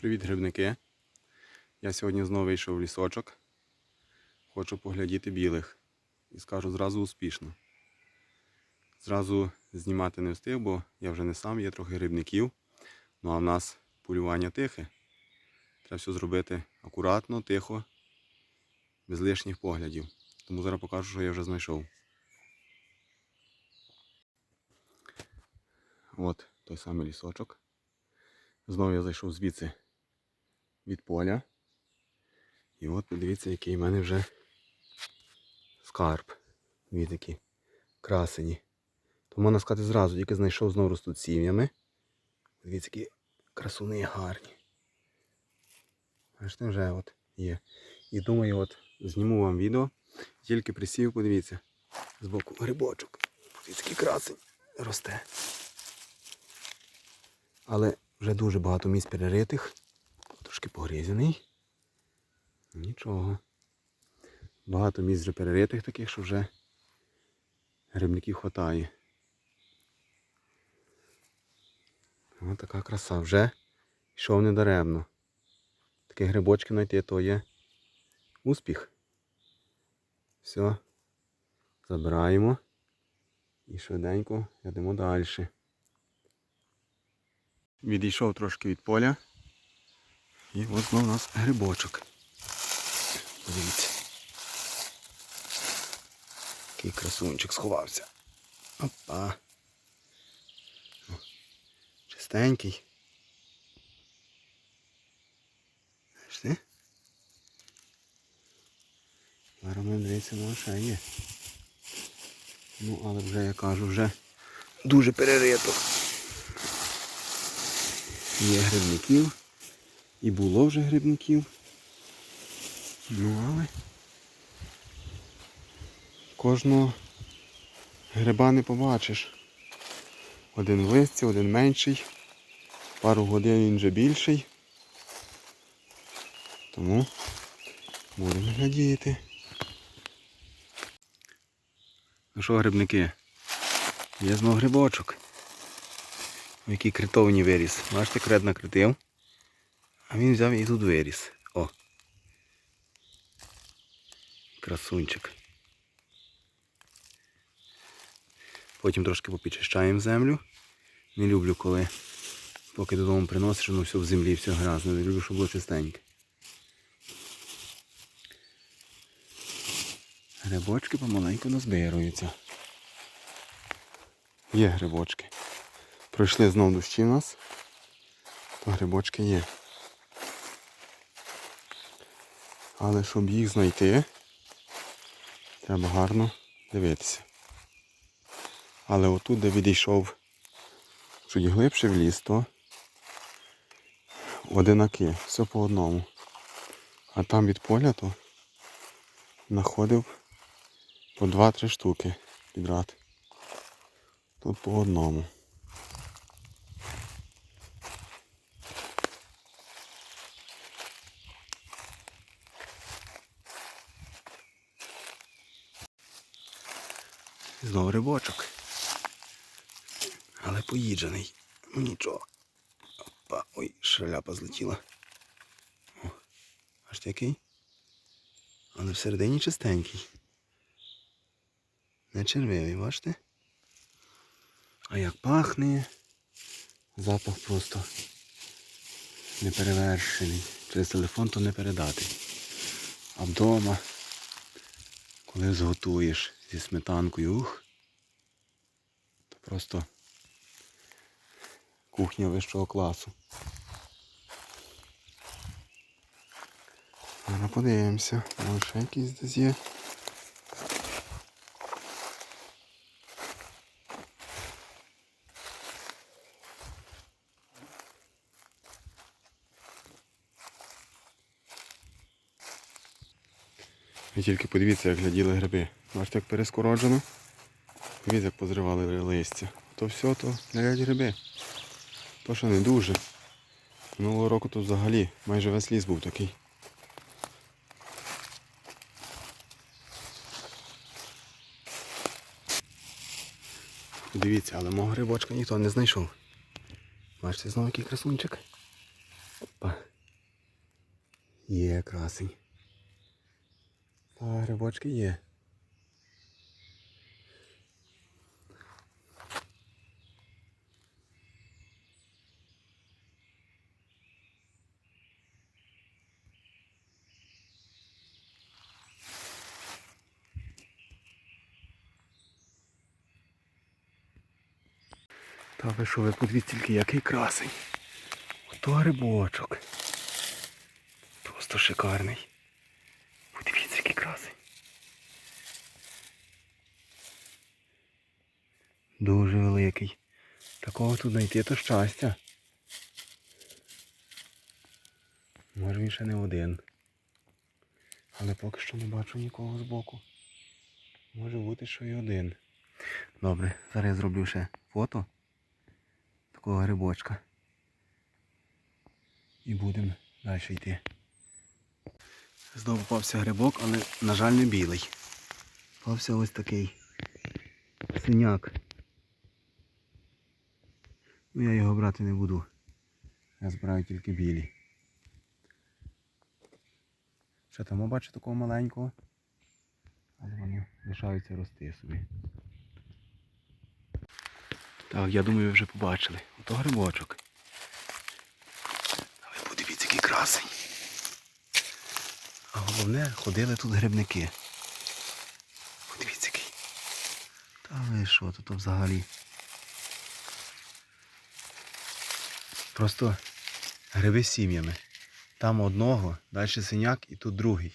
Привіт, грибники. Я сьогодні знову вийшов в лісочок. Хочу поглядіти білих. І скажу зразу успішно. Зразу знімати не встиг, бо я вже не сам, є трохи грибників. Ну а в нас полювання тихе. Треба все зробити акуратно, тихо, без лишніх поглядів. Тому зараз покажу, що я вже знайшов. От той самий лісочок. Знову я зайшов звідси від поля. І от подивіться, який в мене вже скарб. Дві такі красені. То можна сказати зразу, тільки знайшов знову ростуть сім'ями. Дивіться, які красуни гарні. Бачите, вже от є. І думаю, от зніму вам відео. Тільки присів, подивіться, з боку грибочок. Подивіться, який красень росте. Але вже дуже багато місць переритих. Трошки погрізаний. Нічого. Багато місць вже переритих таких, що вже грибників хватає. Ось така краса. Вже йшов недаремно. Такі грибочки знайти, то є успіх. Все. Забираємо. І швиденько йдемо далі. Відійшов трошки від поля. І от знов у нас грибочок. Подивіться. Який красунчик сховався. Опа. Чистенький. Зараз ми дивіться, ну ще є. Ну, але вже я кажу, вже дуже перерито. Є грибників. І було вже грибників. Ну але кожного гриба не побачиш. Один в листі, один менший. Пару годин він вже більший. Тому будемо глядіти. Ну що, грибники? Є знову грибочок. Який критовні виріс. Бачите, крет накритив. А він взяв і тут виріс. О. Красунчик. Потім трошки попідчищаємо землю. Не люблю, коли поки додому приносиш, воно все в землі, все грязне. Не люблю, щоб було чистеньке. Грибочки помаленьку назбируються. Є грибочки. Пройшли знов дощі в нас, то грибочки є. Але щоб їх знайти, треба гарно дивитися. Але отут, де відійшов чуть глибше в ліс, то одинаки, все по одному. А там від поля то знаходив по 2-3 штуки підряд. Тут по одному. Знову рибочок. Але поїджений. Ну, Нічого. Опа, ой, шляпа злетіла. О, аж який. Але всередині чистенький. Не червивий, бачите? А як пахне. Запах просто неперевершений. Через телефон то не передати. А вдома, коли зготуєш зі сметанкою, ух, то просто кухня вищого класу. Зараз подивимося, може ще якийсь десь є. Ви тільки подивіться, як гляділи гриби. Бачите, як перескороджено. Дивіться, як позривали листя. То все, то глядять гриби. То що не дуже. Минулого року тут взагалі майже весь ліс був такий. Дивіться, але мого грибочка ніхто не знайшов. Бачите, знову який красунчик. Опа. Є красень. А грибочки є. Та ви що, ви подивіться тільки який красень. Ото грибочок. Просто шикарний. Красень. Дуже великий. Такого тут знайти то щастя. Може він ще не один. Але поки що не бачу нікого збоку. Може бути, що і один. Добре, зараз я зроблю ще фото такого грибочка. І будемо далі йти. Знову попався грибок, але, на жаль, не білий. Попався ось такий синяк. Ну я його брати не буду. Я збираю тільки білі. Що там, бачу такого маленького? Але вони лишаються рости собі. Так, я думаю, ви вже побачили. Ото грибочок. Але подивіться, який красень. Головне, ходили тут грибники. Подивіться який. Та ви що, тут взагалі. Просто гриби сім'ями. Там одного, далі синяк і тут другий.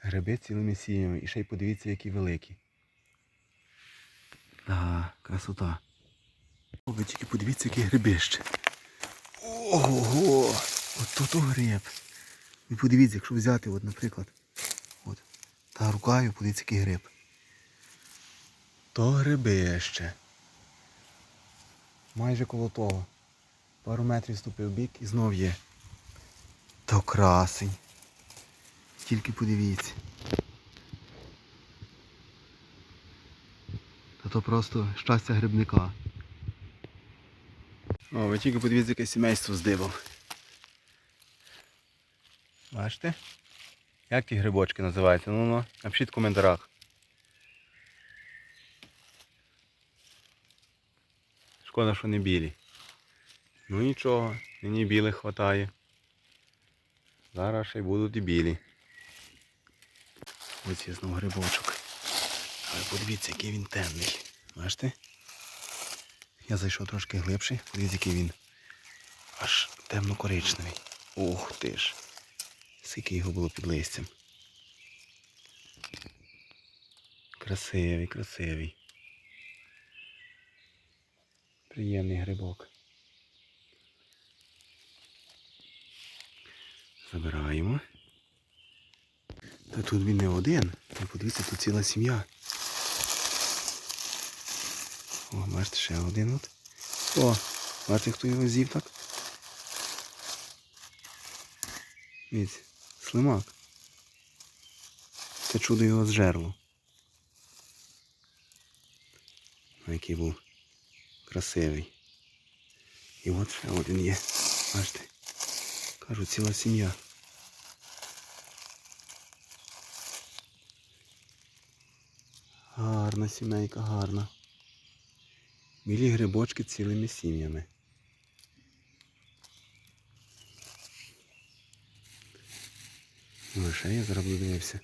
Гриби цілими сім'ями. І ще й подивіться, які великі. Ага, красота. О, ви тільки подивіться, яке грибище. Ого! От тут гриб. Ви подивіться, якщо взяти, от, наприклад, от, та рукою, подивіться, який гриб. То грибище. Майже коло того. Пару метрів ступив бік і знов є. То красень. Тільки подивіться. Та то просто щастя грибника. О, ви тільки подивіться, яке сімейство з дивом. Бачите? Як ті грибочки називаються? Ну ну, напишіть в коментарях. Шкода, що не білі. Ну нічого, мені білих хватає. Зараз ще й будуть і білі. Ось є знову грибочок. Але подивіться, який він темний. Бачите? Я зайшов трошки глибше, подивіться, який він аж темно-коричневий. Ух ти ж. Скільки його було під листям. Красивий, красивий. Приємний грибок. Забираємо. Та тут він не один. Та подивіться, тут ціла сім'я. О, бачите, ще один от. О, бачите, хто його з'їв так? Дивіться, слимак. Це чудо його зжерло. Який був красивий. І от ще один є. Бачите? Кажу, ціла сім'я. Гарна сімейка, гарна. Білі грибочки цілими сім'ями. Я зараз буду.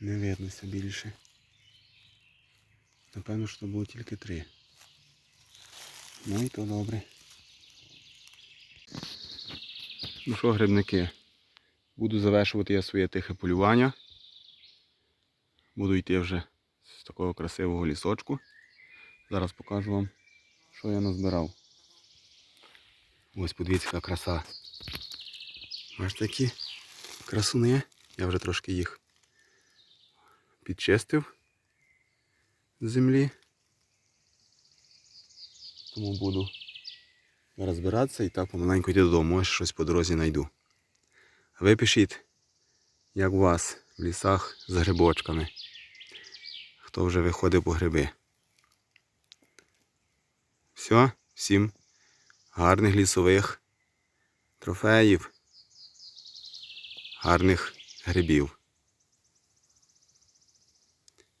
Не виднося більше. Напевно, що було тільки три. Ну і то добре. Ну що, грибники, буду завершувати я своє тихе полювання. Буду йти вже такого красивого лісочку. Зараз покажу вам, що я назбирав. Ось подивіться, яка краса. Бачите, такі красуни. Я вже трошки їх підчистив з землі. Тому буду розбиратися і так помаленьку йти додому, може щось по дорозі знайду. А ви пишіть, як у вас в лісах з грибочками. Хто вже виходив по гриби. Все, всім гарних лісових трофеїв, гарних грибів.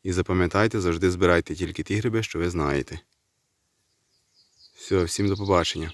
І запам'ятайте, завжди збирайте тільки ті гриби, що ви знаєте. Все, всім до побачення.